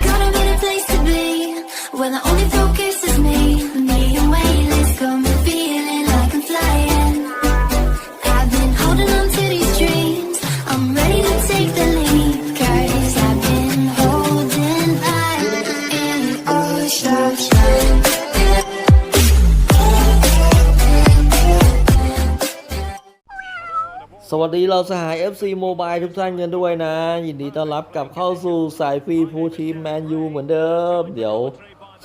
Gotta be the place to be. Where the only focus วัสดีเราสหาย FC Mobile ทุกท่านกันด้วยนะ ยินดีต้อนรับกลับเข้าสู่สายฟรีฟูทีมแมนยูเหมือนเดิม เดี๋ยว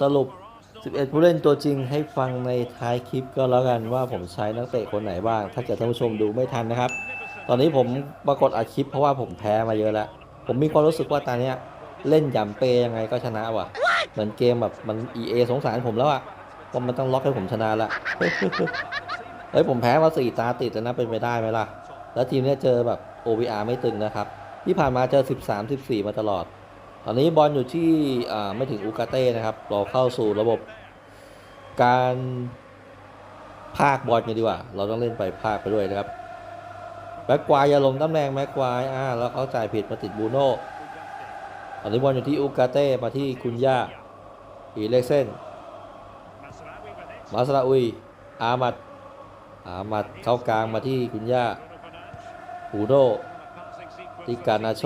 สรุป 11 ผู้เล่นตัวจริงให้ฟังในท้ายคลิปก็แล้วกันว่าผมใช้นักเตะคนไหนบ้าง ถ้าเกิดท่านผู้ชมดูไม่ทันนะครับ ตอนนี้ผมปรากฏอัดคลิปเพราะว่าผมแพ้มาเยอะแล้ว ผมมีความรู้สึกว่าตอนนี้เล่นย่ำเปยังไงก็ชนะว่ะ เหมือนเกมแบบมัน EA สงสารผมแล้วอะว่ามันต้องล็อกให้ผมชนะละเฮ้ยผมแพ้มาสี่ตาติดแล้วนะเป็นไปได้ไหมล่ะ แล้วทีมเนี้ยเจอแบบ OVR ไม่ตึงนะครับ ที่ผ่านมาเจอ 13 14 มาตลอด ตอนนี้บอลอยู่ที่ไม่ถึงอูกาเต้นะครับ เราเข้าสู่ระบบ การภาคบอลกันดีกว่า เราต้องเล่นไปภาคไปด้วยนะครับแบ็กควายอย่าลงตำแหน่งแม็กควายอ่าแล้วเขาจ่ายผิดมาติดบูโน่ตอนนี้บอลอยู่ที่อูกาเต้มาที่คุนย่าอีเล็กเซนมาสราอุยอามัดอามัดเข้ากลางมาที่คุนย่า หูโดที่การนาโช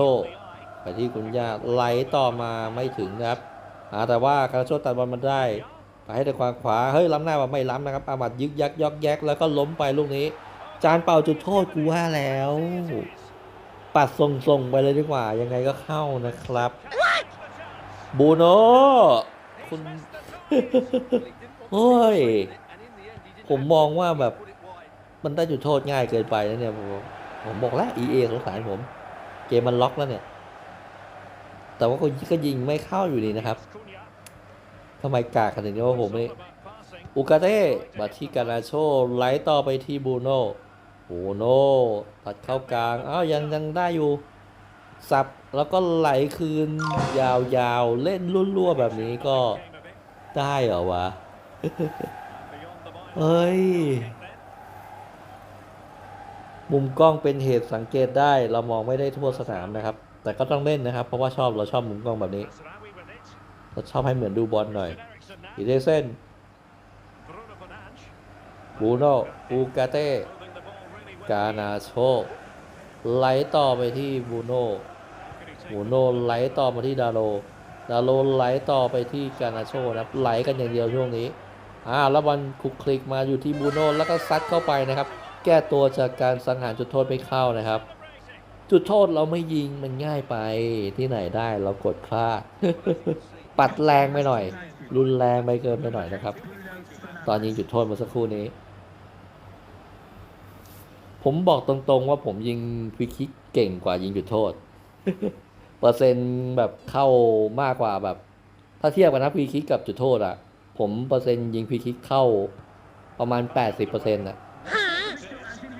ไปที่คุณย่าไหลต่อมาไม่ถึงนะครับอาแต่ว่าการาโชตัดบอลมาได้ไปให้ในความขวาเฮ้ยล้ำหน้าว่าไม่ล้ำนะครับอามัดยึกยักยอกแยกแล้วก็ล้มไปลูกนี้ จานเป่าจุดโทษกูว่าแล้ว ปัดส่งๆไปเลยดีกว่ายังไงก็เข้านะครับบูโนคุณโอ้ยผมมองว่าแบบมันได้จุดโทษง่ายเกินไปนะเนี่ยผม ผมบอกแล้ว EA สงสารผม เกมมันล็อกแล้วเนี่ย แต่ว่าก็ก็ยิงไม่เข้าอยู่ดีนะครับทำไมกากขนาดนี้ว่าผมนี่อุกาเต้มาที่กานาโชไหลต่อไปที่บูโน่บูโน่ตัดเข้ากลางอ้าวยังยังได้อยู่ สับแล้วก็ไหลคืน ยาวๆ เล่นรั่วๆ แบบนี้ก็ได้เหรอวะ เฮ้ย มุมกล้องเป็นเหตุสังเกตได้ เรามองไม่ได้ทั่วสนามนะครับ แต่ก็ต้องเล่นนะครับ เพราะว่าชอบเราชอบมุมกล้องแบบนี้ เราชอบให้เหมือนดูบอลหน่อยอีเดเซนบูโนอูกาเต้กานาโชไหลต่อไปที่บูโนบูโนไหลต่อมาที่ดาโลดาโลไหลต่อไปที่กานาโชนะครับไหลกันอย่างเดียวช่วงนี้อ่าแล้วบอลคลุกคลิกมาอยู่ที่บูโนแล้วก็ซัดเข้าไปนะครับ แก้ตัวจากการสังหารจุดโทษไม่เข้านะครับ จุดโทษเราไม่ยิงมันง่ายไปที่ไหนได้เรากดพลาดปัดแรงไปหน่อย รุนแรงไปเกินไปหน่อยนะครับ ตอนยิงจุดโทษเมื่อสักครู่นี้ ผมบอกตรงๆว่าผมยิงฟรีคิกเก่งกว่ายิงจุดโทษ เปอร์เซ็นต์แบบเข้ามากกว่าแบบ ถ้าเทียบกันนะฟรีคิกกับจุดโทษอะผมเปอร์เซ็นต์ยิงฟรีคิกเข้าประมาณ 80%เปอร์เซนต์ะ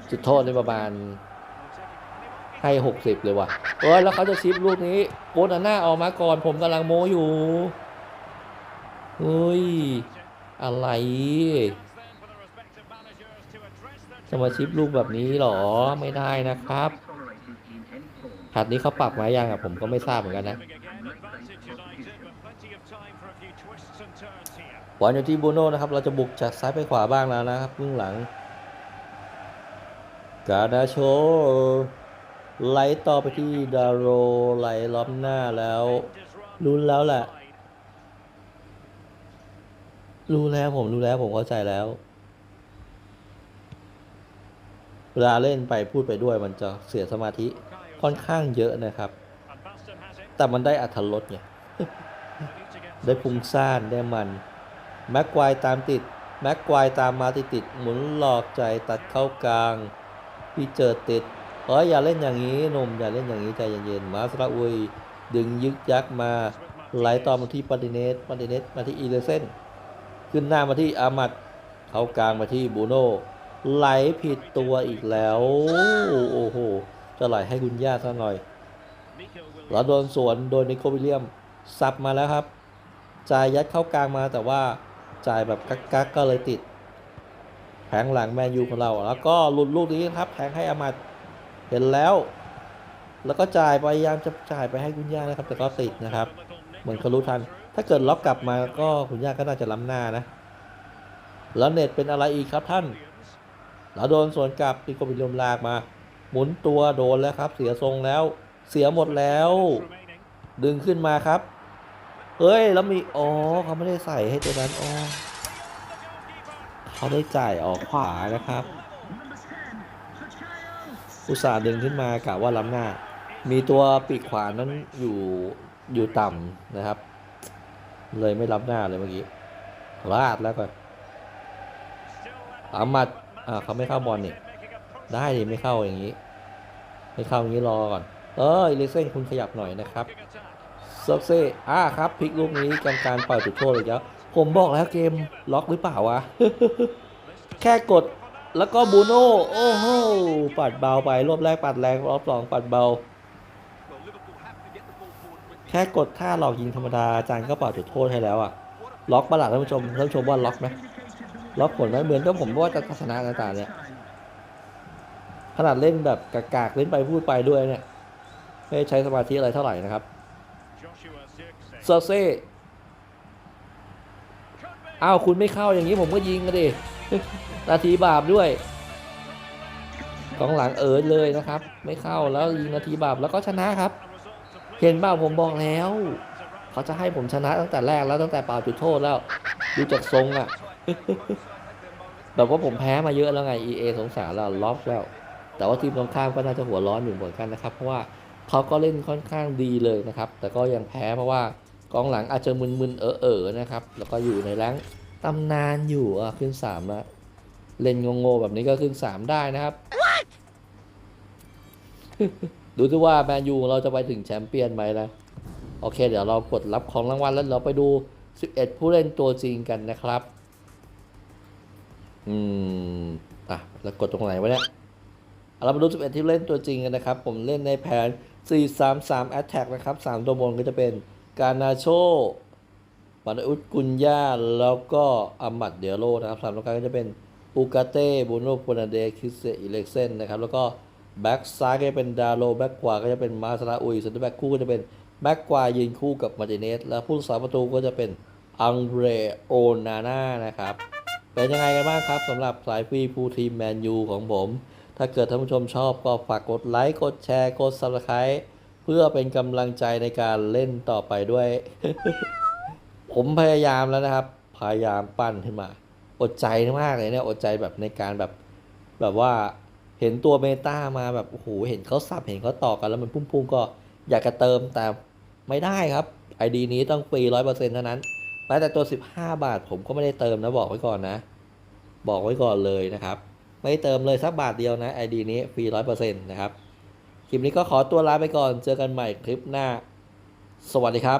จุดโทษในประมาณให้60เลยว่ะเอ้ยแล้วเขาจะชิปลูกนี้โกนาน่าออกมาก่อน ผมกำลังโมอยู่เฮ้ย อะไรจะมาชิปลูกแบบนี้หรอไม่ได้นะครับแพทนี้เขาปรับมายังอะผมก็ไม่ทราบเหมือนกันนะบอลอยู่ที่บูโน่นะครับ เราจะบุกจากซ้ายไปขวาบ้างแล้วนะครับครึ่งหลัง กาดาโชไหลต่อไปที่ดาโรไหลล้อมหน้าแล้วรู้แล้วแหละ รู้แล้วผมรู้แล้วผมเข้าใจแล้วเวลาเล่นไปพูดไปด้วยมันจะเสียสมาธิค่อนข้างเยอะนะครับ แต่มันได้อัธรสไงได้พุงซ่านได้มัน แม็กควายตามติด แม็กควายตามมาติดติดหมุนหลอกใจตัดเข้ากลาง พี่เจอติดเอ้ยอย่าเล่นอย่างนี้หนุ่มอย่าเล่นอย่างนี้ใจเย็นๆมาสระอุยดึงยึกยักมาไหลต่อมาที่ปาติเนสปาติเนสมาที่อีเลเซนขึ้นหน้ามาที่อามัดเข้ากลางมาที่บูโน่ไหลผิดตัวอีกแล้ว โอ้โห จะไหลให้คุณย่าซะหน่อยแล้วโดนสวนโดยนิโควิลเลียมซับมาแล้วครับจ่ายยัดเข้ากลางมาแต่ว่าจ่ายแบบกักๆก็เลยติด แผงหลังแมนยูของเรา แล้วก็หลุดลูกนี้ครับแผงให้อามัดเห็นแล้ว แล้วก็จ่ายพยายามจะจ่ายไปให้คุณย่านะครับแต่ก็ติดนะครับ เหมือนเขารู้ทัน ถ้าเกิดล็อกกลับมาก็คุณย่าก็น่าจะล้ำหน้านะ แล้วเน็ตเป็นอะไรอีกครับท่านแล้วโดนสวนกลับอีโกบิลมลากมา หมุนตัวโดนแล้วครับ เสียทรงแล้ว เสียหมดแล้ว ดึงขึ้นมาครับเฮ้ยแล้วมีอ๋อเขาไม่ได้ใส่ให้ตัวนั้นอ๋อ เขาได้จ่ายออกขวานะครับอุตส่าห์ดึงขึ้นมากะว่าล้ำหน้า มีตัวปีกขวานั้นอยู่อยู่ต่ำนะครับ เลยไม่ล้ำหน้าเลยเมื่อกี้ลาดแล้วก่อนอามัดอ่าเขาไม่เข้าบอลนี่ได้ดิไม่เข้าอย่างนี้ ไม่เข้าอย่างนี้รอก่อน เออเลเซนคุณขยับหน่อยนะครับเซิร์เซ่อ่าครับพลิกลูกนี้กรรมการปล่อยจุดโทษเลยแล้ว ผมบอกแล้วเกมล็อกหรือเปล่าวะ แค่กดแล้วก็บูโน่โอ้โหปัดเบาไปรอบแรกปัดแรงรอบสองปัดเบา แค่กดท่าหลอกยิงธรรมดาจารย์ก็เป่าจุดโทษให้แล้วอะล็อกประหลาดท่านผู้ชมท่านผู้ชมว่าล็อกไหมล็อกผลไหมเหมือนกับผมว่าจะชนะอาจารย์เนี่ยขนาดเล่นแบบกากๆเล่นไปพูดไปด้วยเนี่ยไม่ใช้สมาธิอะไรเท่าไหร่นะครับเซอร์เซ่ อ้าวคุณไม่เข้าอย่างนี้ผมก็ยิงกันดินาทีบาปด้วยกองหลังเอิร์ดเลยนะครับ ไม่เข้าแล้วยิงนาทีบาปแล้วก็ชนะครับ เห็นเปล่าผมบอกแล้ว เขาจะให้ผมชนะตั้งแต่แรกแล้วตั้งแต่เป่าจุดโทษแล้ว ดูจากทรงอะแบบว่าผมแพ้มาเยอะแล้วไง EA สงสารเราล็อกแล้ว แต่ว่าทีมตรงข้ามก็น่าจะหัวร้อนอยู่เหมือนกันนะครับ เพราะว่าเขาก็เล่นค่อนข้างดีเลยนะครับ แต่ก็ยังแพ้เพราะว่า กองหลังอาจจะมึนๆเออๆนะครับ แล้วก็อยู่ในแรงค์ตำนานอยู่อะขึ้นสามแล้วเล่นงงๆแบบนี้ก็ขึ้นสามได้นะครับดูที่ว่าแมนยูของเราจะไปถึงแชมเปี้ยนไหมนะโอเค เดี๋ยวเรากดรับของรางวัลแล้วเราไปดู 11 ผู้เล่นตัวจริงกันนะครับ อืม อะ แล้วกดตรงไหนวะเนี่ยเรามาดู 11 ที่เล่นตัวจริงกันนะครับ ผมเล่นในแผน 4-3-3 Attack นะครับ 3 ตัวบนก็จะเป็น การนาโชปานอุตกุนยาแล้วก็อามัดเดียโรนะครับสามตัวกลางก็จะเป็นอูกาเต้บูโนโปนาเดคิเซอิเล็กเซนนะครับ แล้วก็แบ็กซ้ายก็จะเป็นดาโลแบ็กขวาก็จะเป็นมาซาราอุยเซนเตอร์แบ็กคู่ก็จะเป็นแบ็กขวายืนคู่กับมาติเนส แล้วผู้รักษาประตูก็จะเป็นอังเดรโอนาน่านะครับ เป็นยังไงกันบ้างครับสำหรับสายฟรีฟูทีมแมนยูของผม ถ้าเกิดท่านผู้ชมชอบก็ฝากกดไลค์กดแชร์กด Subscribe เพื่อเป็นกำลังใจในการเล่นต่อไปด้วย ผมพยายามแล้วนะครับ พยายามปั้นขึ้นมา อดใจมากเลยเนี่ยอดใจแบบในการแบบแบบว่าเห็นตัวเมตามาแบบโอ้โหเห็นเขาสับเห็นเขาต่อกันแล้วมันพุ่งๆก็อยากจะเติมแต่ไม่ได้ครับไอดีนี้ต้องฟรีร้อยเปอร์เซ็นต์เท่านั้นแม้แต่ตัว 15 บาทผมก็ไม่ได้เติมนะบอกไว้ก่อนนะ บอกไว้ก่อนเลยนะครับ ไม่เติมเลยสักบาทเดียวนะไอดีนี้ฟรีร้อยเปอร์เซ็นต์นะครับ คลิปนี้ก็ขอตัวลาไปก่อน เจอกันใหม่คลิปหน้า สวัสดีครับ